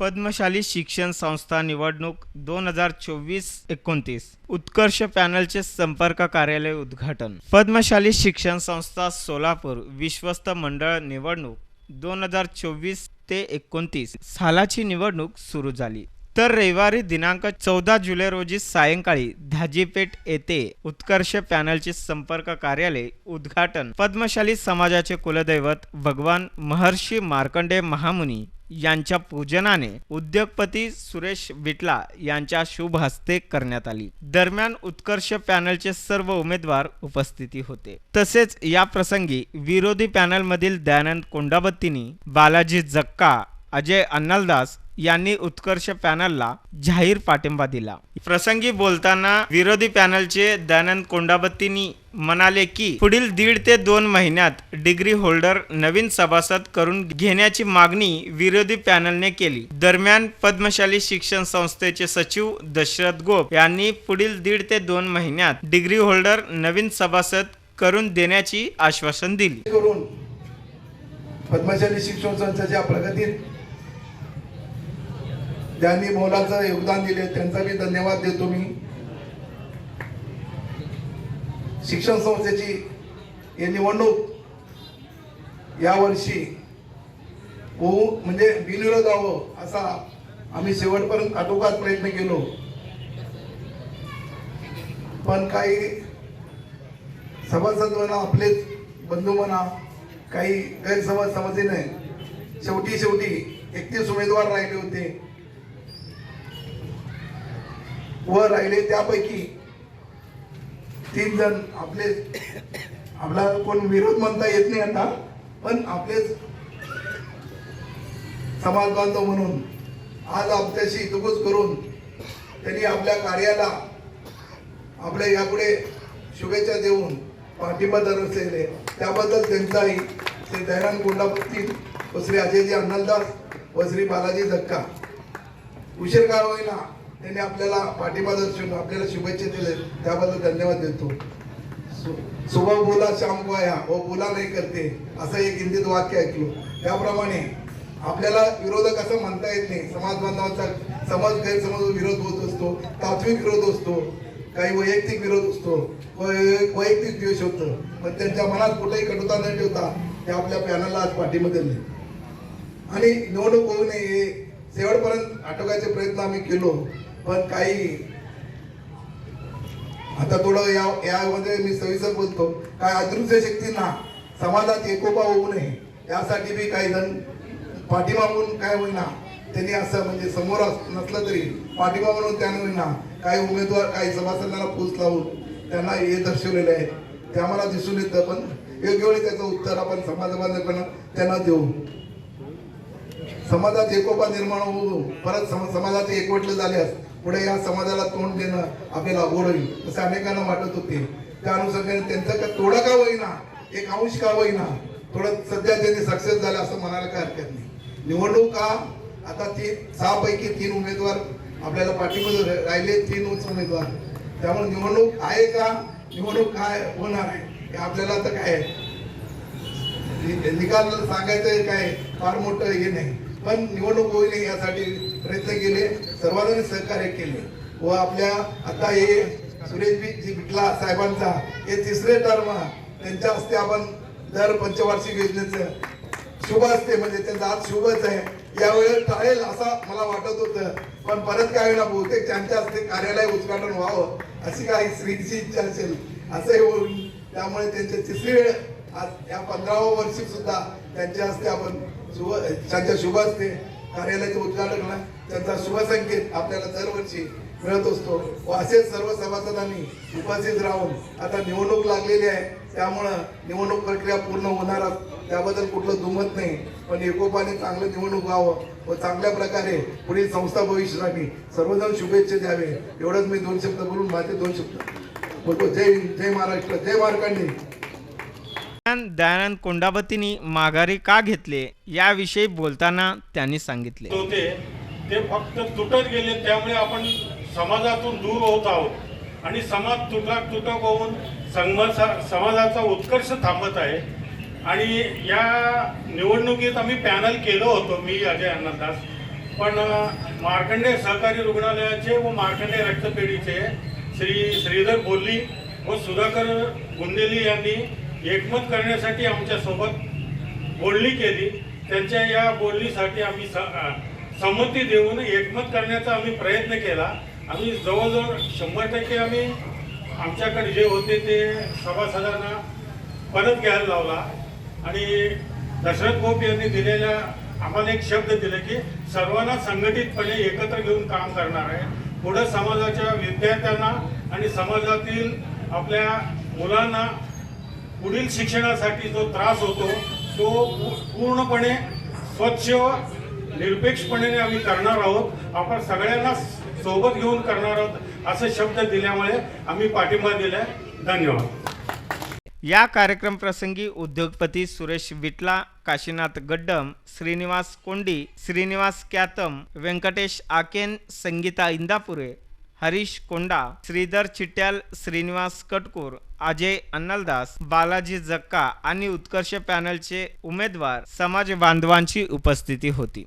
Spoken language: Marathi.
पद्मशाली शिक्षण संस्था निवडणूक दोन हजार चोवीस एकोणतीस. उत्कर्ष पॅनलचे संपर्क कार्यालय उद्घाटन. पद्मशाली शिक्षण संस्था सोलापूर विश्वस्त मंडळ निवडणूक दोन हजार चोवीस ते एकोणतीस. सालाची निवडणूक सुरू झाली. तर रविवारी दिनांक चौदा जुलै रोजी सायंकाळी धाजीपेठ येथे उत्कर्ष पॅनलचे संपर्क कार्यालय उद्घाटन. पद्मशाली समाजाचे कुलदैवत भगवान महर्षी मार्कंडे महामुनी यांच्या पूजनाने उद्योगपती सुरेश बिटला यांच्या शुभ हस्ते करण्यात आली. दरम्यान उत्कर्ष पॅनलचे सर्व उमेदवार उपस्थिती होते. तसेच या प्रसंगी विरोधी पॅनलमधील दयानंद कोंडाबत्तीनी बालाजी जक्का अजय अन्नलदास यांनी उत्कर्ष पॅनलला जाहीर पाठिंबा दिला. प्रसंगी बोलताना विरोधी पॅनलचे दयानंद कोंडाबत्तीनी म्हणाले की पुढील दीड ते दोन महिन्यात डिग्री होल्डर नवीन सभासद करून घेण्याची मागणी विरोधी पॅनलने केली. दरम्यान पद्मशाली शिक्षण संस्थेचे सचिव दशरथ गोप यांनी पुढील दीड ते दोन महिन्यात डिग्री होल्डर नवीन सभासद करून देण्याची आश्वासन दिली. करून पद्मशाली शिक्षण संस्थेच्या प्रगतीत त्यांनी मोलाचं योगदान दिले त्यांचा मी धन्यवाद देतो मी. शिक्षण संस्थेची ही निवडणूक यावर्षी होऊ म्हणजे बिनविरोध व्हावं असा आम्ही शेवटपर्यंत आटोकाट प्रयत्न केलो. पण काही सभासद म्हणा आपलेच बंधू म्हणा काही गैरसमज समजले नाही. शेवटी शेवटी एकतीस उमेदवार राहिले होते. व राहिले त्यापैकी तीन जण आपले आपला कोण विरोध म्हणता येत नाही आता पण आपलेच समाज बांधव म्हणून आज आपल्याशी तुकूच करून त्यांनी आपल्या कार्याला आपल्या यापुढे शुभेच्छा देऊन पाठिंबा दर्शवले. त्याबद्दल त्यांचाही श्री दयानंद कोंडापत्ती व श्री अजयजी अन्नलदास व श्री बालाजी धक्का उशीर काळ होईना. त्यांनी आपल्याला पाठिंबा दर्शवून आपल्याला शुभेच्छा दिले त्याबद्दल धन्यवाद देतो. सु- सुबह बोला श्याम को आया हो, बोला नाही करते. असं एक हिंदीत वाक्य ऐकलो. त्याप्रमाणे आपल्याला विरोधक असं म्हणता येत नाही. समाज बांधवांचा समाज गैरसमज विरोध होत असतो. तात्विक विरोध असतो. काही वैयक्तिक विरोध असतो. वै- वैयक्तिक द्वेष होतं. पण त्यांच्या मनात कुठेही कटुता न ठेवता ते आपल्या पॅनलला आज पाठिंबा दिले. आणि निवडणूक होऊ नये हे शेवटपर्यंत आटोकायचे प्रयत्न आम्ही केलो. पण काही आता थोडं या यामध्ये मी सविस्तर बोलतो. काय अदृश्य शक्तींना समाजात एकोपा होऊ नये यासाठी बी काही जण पाठिंबा म्हणून काय होईना त्यांनी असं म्हणजे समोर नसलं तरी पाठिंबा म्हणून त्यांना होईना काही उमेदवार काही सभासदांना पूस लावून त्यांना हे दर्शवलेलं आहे ते आम्हाला दिसून येतं पण योग्य वेळी त्याचं उत्तर आपण समाजबांधवपणा त्यांना देऊ. समाजात एकोपा निर्माण होऊ परत समाजात एकवटलं झाल्यास पुढे या समाजाला तोंड देणं आपल्याला अवघड होईल असं अनेकांना वाटत होते. त्या अनुषंगाने त्यांचं का थोडं का होईना एक अंश का होईना थोडं सध्या त्यांनी सक्सेस झालं असं म्हणायला काय हरकत नाही. निवडणूक का आता ती सहा पैकी तीन उमेदवार आपल्याला पाठीमध्ये राहिले तीन उमेदवार. त्यामुळे निवडणूक आहे का निवडणूक काय होणार आहे हे आपल्याला आता काय आहे? निकाल सांगायचं काय फार मोठं हे नाही. पण निवडणूक होईल यासाठी प्रयत्न केले सर्वांनी सहकार्य केले. व आपल्या आता हे सुरेश जी बिटला साहेबांचा हे तिसरे टर्म त्यांच्या हस्ते आपण दर पंचवार्षिक योजनेचं शुभ असते म्हणजे त्यांचा आज शुभच आहे. यावेळेस टाळेल असं मला वाटत होतं. पण परत काय वेळेला बहुतेक त्यांच्या हस्ते कार्यालय उद्घाटन व्हावं अशी काही श्रीची इच्छा असेल. असंही होईल. त्यामुळे त्यांचे तिसरी वेळ आज या पंधराव्या वर्षी सुद्धा त्यांच्या हस्ते आपण शुभ त्यांच्या शुभ हस्ते कार्यालयाचं उद्घाटन त्यांचा शुभसंकेत आपल्याला दरवर्षी मिळत असतो. व असेच सर्व सभासदांनी उपस्थित राहून आता निवडणूक लागलेली आहे. त्यामुळं निवडणूक प्रक्रिया पूर्ण होणार त्याबद्दल कुठलं दुमत नाही. पण एकोपाने चांगलं निवडणूक व्हावं व चांगल्या प्रकारे पुढील संस्था भविष्यासाठी सर्वजण शुभेच्छा द्यावे. एवढंच मी दोन शब्द बोलून माझे दोन शब्द बोलतो. जय हिंद, जय महाराष्ट्र जय मार्कांडी दयानंद कोंडाबत्तीनी माघारी का घेतले याविषयी बोलताना त्यांनी सांगितले. होते. ते फक्त तुटत गेले त्यामुळे आपण समाजातून दूर होत आहोत. आणि समाज तुटक तुटक होऊन समाजाचा उत्कर्ष थांबत आहे. आणि या निवडणुकीत आम्ही पॅनल केलं होतं मी अजय अन्नदास पण मार्कंडे सहकारी रुग्णालयाचे व मार्कंडे रक्तपेढीचे श्री श्रीधर बोल्ली व सुधाकर गुंडेली यांनी एकमत करण्यासाठी आमच्यासोबत बोलणी केली. त्यांच्या या बोलणीसाठी आम्ही स- संमती देऊन एकमत करण्याचा आम्ही प्रयत्न केला. आम्ही जवळजवळ शंभर टक्के आम्ही आमच्याकडे जे होते ते सभासदांना परत घ्यायला लावला. आणि दशरथ गोप यांनी दिलेल्या आम्हाला एक शब्द दिले की सर्वांना संघटितपणे एकत्र घेऊन काम करणार आहे. पुढं समाजाच्या विद्यार्थ्यांना आणि समाजातील आपल्या मुलांना पुढील शिक्षणासाठी जो त्रास होतो तो पूर्णपणे स्वच्छ निरपेक्षपणे आम्ही करणार आहोत. आपण सगळ्यांना सोबत घेऊन करणार आहोत असे शब्द दिल्यामुळे आम्ही पाठिंबा दिलाय. धन्यवाद. या कार्यक्रम प्रसंगी उद्योगपती सुरेश विटला काशीनाथ गड्डम श्रीनिवास कोंडी श्रीनिवास क्यातम व्यंकटेश आकेन संगीता इंदापुरे हरीश कोंडा श्रीधर चिट्याल श्रीनिवास कटकूर अजय अन्नलदास बालाजी जक्का आणि उत्कर्ष पॅनलचे उमेदवार समाज बांधवांची उपस्थिती होती.